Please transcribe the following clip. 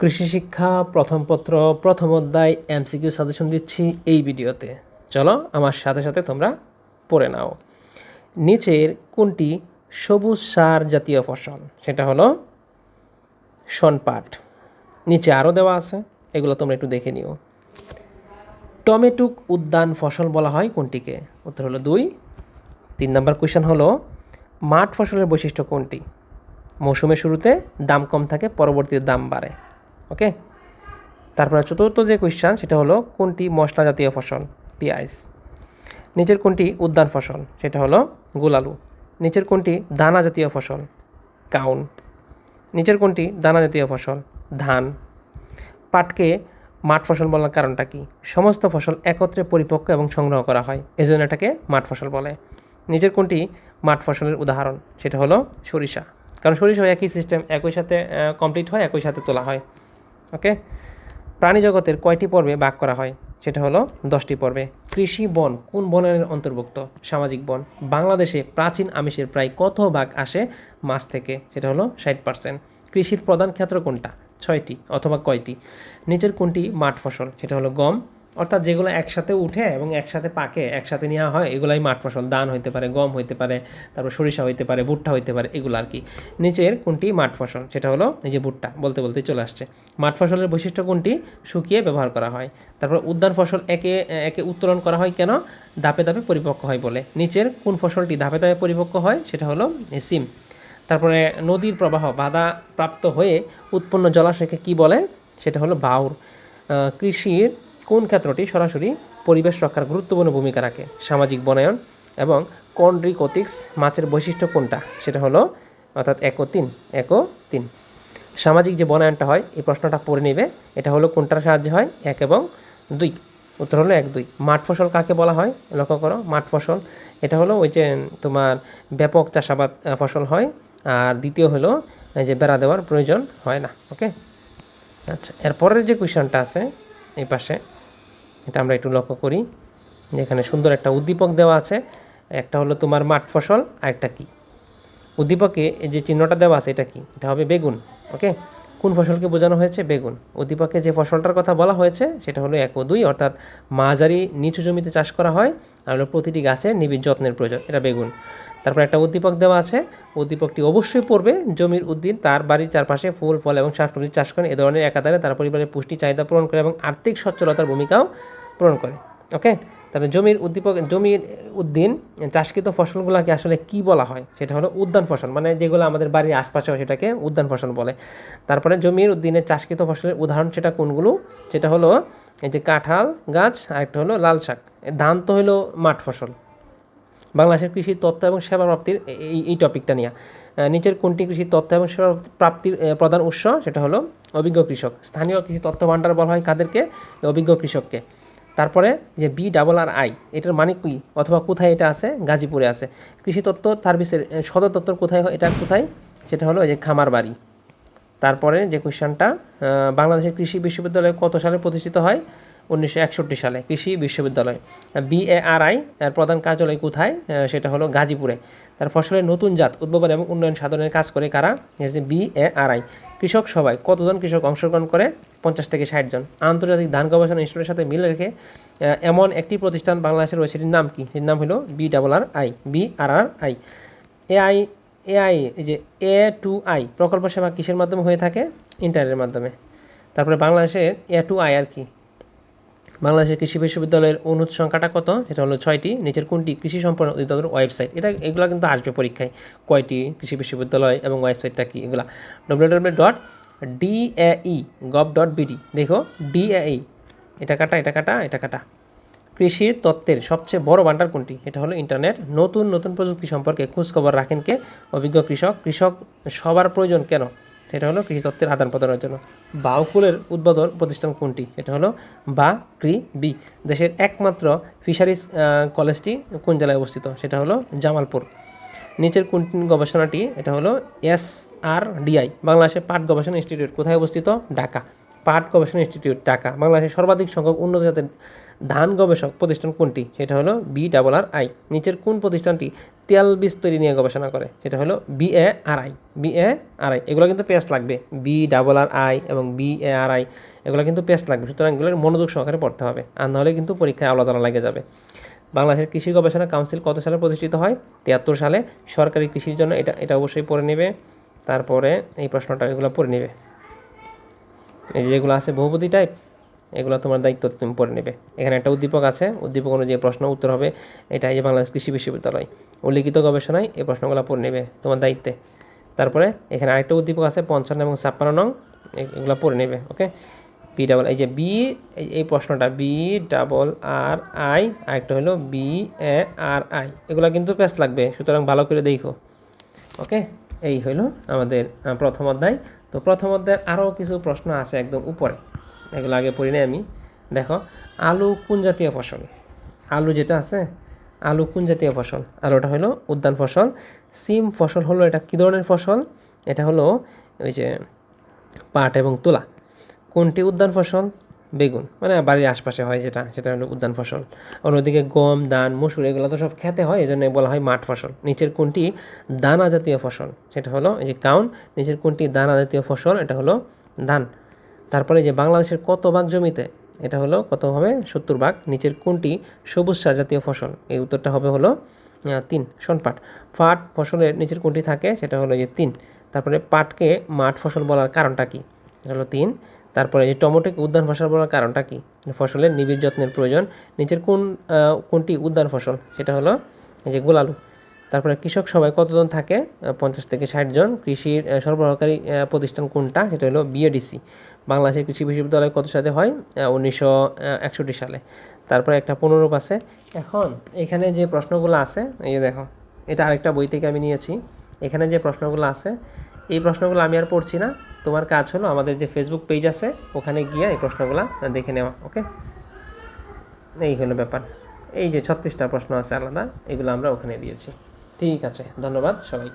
কৃষি শিক্ষা, প্রথম পত্র, প্রথম অধ্যায়, এমসিকিউ সাজেশন দিচ্ছি এই ভিডিওতে। চলো, আমার সাথে সাথে তোমরা পড়ে নাও। নিচের কোনটি সবুজ সার জাতীয় ফসল? সেটা হলো শনপাট নিচে আরও দেওয়া আছে, এগুলো তোমরা একটু দেখে নিও। টমেটুক উদ্যান ফসল বলা হয় কোনটিকে? উত্তর হলো দুই। তিন নম্বর কোয়েশ্চেন হলো, মাঠ ফসলের বৈশিষ্ট্য কোনটি? মৌসুমের শুরুতে দাম কম থাকে, পরবর্তীতে দাম বাড়ে। ওকে তারপরে চতুর্থ যে কোয়েশ্চান সেটা হলো কোনটি মশলা জাতীয় ফসল? পেঁয়াজ। নিচের কোনটি উদ্যান ফসল? সেটা হলো গোলালু নিচের কোনটি দানা জাতীয় ফসল? কাউন। নিচের কোনটি দানা জাতীয় ফসল? ধান। পাটকে মাঠ ফসল বলার কারণটা কি? সমস্ত ফসল একত্রে পরিপক্ক এবং সংগ্রহ করা হয়। এজন্য এটাকে মাঠ ফসল বলে। নিচের কোনটি মাঠ ফসলের উদাহরণ? সেটা হলো সরিষা। কারণ সরিষা একই সিস্টেম একই সাথে কমপ্লিট হয়, একই সাথে তোলা হয়। ওকে? প্রাণী জগতের কয়টি পর্বে ভাগ করা হয়? সেটা হলো দশটি পর্বে। কৃষি বন, কোন বনের অন্তর্ভুক্ত? সামাজিক বন। বাংলাদেশে প্রাচীন আমিষের প্রায় কত ভাগ আসে মাছ থেকে? সেটা হলো ষাট পার্সেন্ট কৃষির প্রধান ক্ষেত্র কোনটা? ছয়টি অথবা কয়টি? নিচের কোনটি মাঠ ফসল? সেটা হলো গম অর্থাৎ যেগুলো একসাথে উঠে এবং একসাথে পাকে, একসাথে নেওয়া হয়, এগুলাই মাঠ ফসল, ধান হইতে পারে, গম হইতে পারে, তারপর সরিষা হইতে পারে, ভুট্টা হইতে পারে, এগুলো আর কি। নিচের কোনটি মাঠ ফসল? সেটা হলো এই যে ভুট্টা, বলতে বলতে চলে আসছে। মাঠ ফসলের বৈশিষ্ট্য কোনটি? শুকিয়ে ব্যবহার করা হয়। তারপর উদ্যান ফসল একে একে উত্তোলন করা হয় কেন? ধাপে ধাপে পরিপক্ক হয় বলে। নিচের কোন ফসলটি ধাপে ধাপে পরিপক্ক হয়? সেটা হলো সিম। তারপরে নদীর প্রবাহ, বাধা প্রাপ্ত হয়ে উৎপন্ন জলাশয়কে কি বলে? সেটা হলো বাউর। কৃষির কোন ক্ষেত্রটি সরাসরি পরিবেশ রক্ষার গুরুত্বপূর্ণ ভূমিকা রাখে? সামাজিক বনায়ন এবং কন্ড্রিকোটিক্স মাছের বৈশিষ্ট্য কোনটা? সেটা হলো, অর্থাৎ একো তিন। একো তিন। সামাজিক যে বনায়নটা হয়, এই প্রশ্নটা পড়ে নেবে। এটা হলো কোনটার সাহায্যে হয়? এক এবং দুই। উত্তর হলো এক দুই। মাঠ ফসল কাকে বলা হয়? লক্ষ্য করো, মাঠ ফসল। এটা হলো ওই যে তোমার ব্যাপক চাষাবাদ ফসল হয়। আর দ্বিতীয় হলো যে বেড়া দেওয়ার প্রয়োজন হয় না, ওকে? আচ্ছা এরপরের যে কোয়েশনটা আছে, এই পাশে এটা আমরা একটু লক্ষ্য করি। যেখানে সুন্দর একটা উদ্দীপক দেওয়া আছে। একটা হলো তোমার মাঠ ফসল আর একটা কী? উদ্দীপকে যে চিহ্নটা দেওয়া আছে, এটা কি? এটা হবে বেগুন ওকে কোন ফসলকে বোঝানো হয়েছে? বেগুন। উদ্দীপকে যে ফসলটার কথা বলা হয়েছে, সেটা হলো এক ও দুই, অর্থাৎ মাঝারি নিচু জমিতে চাষ করা হয়, আর হলো প্রতিটি গাছে নিবিড় যত্নের প্রয়োজন, এটা বেগুন। তারপর একটা উদ্দীপক দেওয়া আছে উদ্দীপকটি অবশ্যই পড়বে, জমির উদ্দিন তার বাড়ির চারপাশে ফুল, ফল এবং শাকসবজি চাষ করেন এ ধরনের একাধারে তার পরিবারের পুষ্টি চাহিদা পূরণ করে এবং আর্থিক সচ্ছলতার ভূমিকাও পূরণ করে, ওকে? তাহলে জমির উদ্দীপক জমির উদ্দিন, চাষকৃত ফসলগুলোকে আসলে কি বলা হয়? সেটা হলো উদ্যান ফসল মানে যেগুলো আমাদের বাড়ির আশপাশে হয় সেটাকে উদ্যান ফসল বলে। তারপরে জমির উদ্দিনে চাষকৃত ফসলের উদাহরণ সেটা কোনগুলো? সেটা হলো এই যে কাঁঠাল, গাছ, আর একটা হলো লাল শাক। ধান তো হলো মাঠ ফসল। বাংলাদেশের কৃষি তথ্য এবং সেবা প্রাপ্তির এই এই টপিকটা নিয়ে। নিচের কোনটি কৃষি তথ্য এবং সেবা প্রাপ্তির প্রধান উৎস? সেটা হলো অভিজ্ঞ কৃষক। স্থানীয় কৃষি তথ্য ভাণ্ডার বলা হয় কাদেরকে? অভিজ্ঞ কৃষককে। তারপরে যে বি ডাবল আর আই এটার মানে কি? অথবা কোথায় এটা আছে? গাজীপুরে আছে। কৃষি তত্ত্ব সার্ভিসের সদর দপ্তর কোথায় এটা কোথায়? সেটা হলো যে খামার বাড়ি। তারপরে যে কোয়েশ্চনটা বাংলাদেশের কৃষি বিশ্ববিদ্যালয় কত সালে প্রতিষ্ঠিত হয়? উনিশশো একষট্টি সালে, কৃষি বিশ্ববিদ্যালয়। বিএআরআই এর প্রধান কার্যালয় কোথায়? সেটা হলো গাজীপুরে। তার ফসলের নতুন জাত, উদ্ভাবন এবং উন্নয়ন সাধনের কাজ করে কারা? বিএআরআই কৃষক সবাই, কতজন কৃষক অংশগ্রহণ করে? পঞ্চাশ থেকে ষাট জন। আন্তর্জাতিক ধান গবেষণা ইনস্টিটিউটের সাথে মিল রেখে এমন একটি প্রতিষ্ঠান বাংলাদেশের রয়েছে সেটির নাম কি? সেটির নাম হলো B double R I B R R I AI AI এই যে এ টু আই প্রকল্প সেবা কিসের মাধ্যমে হয়ে থাকে? ইন্টারনেটের মাধ্যমে। তারপরে বাংলাদেশে এ টু আই আর কি? বাংলাদেশের কৃষি বিশ্ববিদ্যালয়ের অনুরোধ সংখ্যাটা কত? সেটা হলো ছয়টি। নিচের কোনটি? কৃষি সম্পন্ন অধিদপ্তর ওয়েবসাইট। এটা, এগুলো কিন্তু আসবে পরীক্ষায়। কয়টি? কৃষি বিশ্ববিদ্যালয় এবং ওয়েবসাইটটা কি? এগুলা। W W dot DAE gov dot BD দেখো ডিএই এটা কাটা এটা কাটা এটা কাটা। কৃষির তত্ত্বের সবচেয়ে বড় ভান্ডার কোনটি? এটা হলো ইন্টারনেট। নতুন নতুন প্রযুক্তি সম্পর্কে খোঁজখবর রাখেন কে? অভিজ্ঞ কৃষক। কৃষক সবার প্রয়োজন কেন? সেটা হলো কৃষি তত্ত্বের আদান প্রদানের জন্য। বাউকুলের উদ্বোধন প্রতিষ্ঠান কোনটি? এটা হলো বা ক্রি বি। দেশের একমাত্র ফিশারিজ কলেজটি কোন জেলায় অবস্থিত? সেটা হলো জামালপুর। নিচের কোন গবেষণাটি? এটা হলো এস আর ডিআই বাংলাদেশের পাট গবেষণা ইনস্টিটিউট। কোথায় অবস্থিত? ঢাকা। পাট গবেষণা ইনস্টিটিউট, ঢাকা। বাংলাদেশের সর্বাধিক সংখ্যক উন্নত জাতের ধান গবেষক প্রতিষ্ঠান কোনটি? সেটা হলো বি ডাবল আর আই। নিচের কোন প্রতিষ্ঠানটি তেল বীজ তৈরি নিয়ে গবেষণা করে? সেটা হলো B A R I. B A R I, এগুলো কিন্তু পেস্ট লাগবে। বি ডাবল আর আই এবং বি এ আর আই, এগুলো কিন্তু পেস্ট লাগবে। সুতরাং এগুলোর মনোযোগ সহকারে পড়তে হবে। আর নাহলে কিন্তু পরীক্ষায় আলাদা লাগে যাবে। বাংলাদেশের কৃষি গবেষণা কাউন্সিল কত সালে প্রতিষ্ঠিত হয়? তিয়াত্তর সালে। সরকারি কৃষির জন্য এটা এটা অবশ্যই পড়ে নেবে। তারপরে এই প্রশ্নটা এগুলো পড়ে নেবে। এই যেগুলো আছে বহুপতি টাইপ এগুলো তোমার দায়িত্ব তুমি পড়ে নেবে। এখানে একটা উদ্দীপক আছে, উদ্দীপক অনুযায়ী প্রশ্ন উত্তর হবে, এটা এই যে বাংলাদেশ কৃষি বিশ্ববিদ্যালয়। উল্লিখিত গবেষণায় এই প্রশ্নগুলো পড়ে নেবে তোমার দায়িত্বে। তারপরে এখানে আরেকটা উদ্দীপক আছে, পঞ্চান্ন এবং ছাপ্পান্ন নং এগুলো পড়ে নেবে ওকে বি ডাবল এই যে বি এই প্রশ্নটা বি ডাবল আর আই আরেকটা হলো বি এ আর আই এগুলো কিন্তু পেস্ট লাগবে, সুতরাং ভালো করে দেখো ওকে এই হলো আমাদের প্রথম অধ্যায়। তো প্রথম অধ্যায়ের আরও কিছু প্রশ্ন আছে একদম উপরে। এগুলো আগে পড়ি আমি। দেখো, আলু কোন জাতীয় ফসল? আলু যেটা আছে, আলু কোন জাতীয় ফসল? আলুটা হলো উদ্যান ফসল। সিম ফসল হলো এটা কী ধরনের ফসল? এটা হলো ওই যে পাট এবং তুলা। কোনটি উদ্যান ফসল? বেগুন মানে বাড়ির আশপাশে হয় যেটা, সেটা হলো উদ্যান ফসল। অন্যদিকে গম, ধান, মসুর, এগুলো তো সব খেতে হয় এই জন্য বলা হয় মাঠ ফসল। নিচের কোনটি দানা জাতীয় ফসল, সেটা হলো এই যে কাউন, নিচের কোনটি দানা জাতীয় ফসল, এটা হলো ধান। তারপরে যে বাংলাদেশের কত ভাগ জমিতে, এটা হলো কত হবে? সত্তর ভাগ। নিচের কোনটি সবুজ সার জাতীয় ফসল, এই উত্তরটা হবে হলো তিন, শনপাট। পাট ফসলের নিচের কোনটি থাকে, সেটা হলো যে তিন। তারপরে পাটকে মাঠ ফসল বলার কারণটা কি? এটা হলো তিন। তারপরে এই টমেটোকে উদ্যান ফসল বলার কারণটা কি? ফসলের নিবিড় যত্নের প্রয়োজন। নিচের কোন কোনটি উদ্যান ফসল? সেটা হলো এই যে গোলালু। তারপরে কৃষক সবাই কতজন থাকে? পঞ্চাশ থেকে ষাট জন। কৃষির সরবরাহকারী প্রতিষ্ঠান কোনটা? সেটা হলো বিএডিসি বাংলাদেশের কৃষি বিশ্ববিদ্যালয় কত সালে হয়? উনিশশো একষট্টি সালে। তারপরে একটা পুনরূপ আছে। এখন এখানে যে প্রশ্নগুলো আছে, এই দেখো, এটা আরেকটা বই থেকে আমি নিয়েছি। এখানে যে প্রশ্নগুলো আছে, এই প্রশ্নগুলো আমি আর পড়ছি না। তোমার কাজ হলো আমাদের যে ফেসবুক পেজ আছে, ওখানে গিয়ে এই প্রশ্নগুলো দেখে নেওয়া ওকে এই হলো ব্যাপার। এই যে ছত্রিশটা প্রশ্ন আছে আলাদা, এগুলো আমরা ওখানে দিয়েছি। ঠিক আছে, ধন্যবাদ সবাই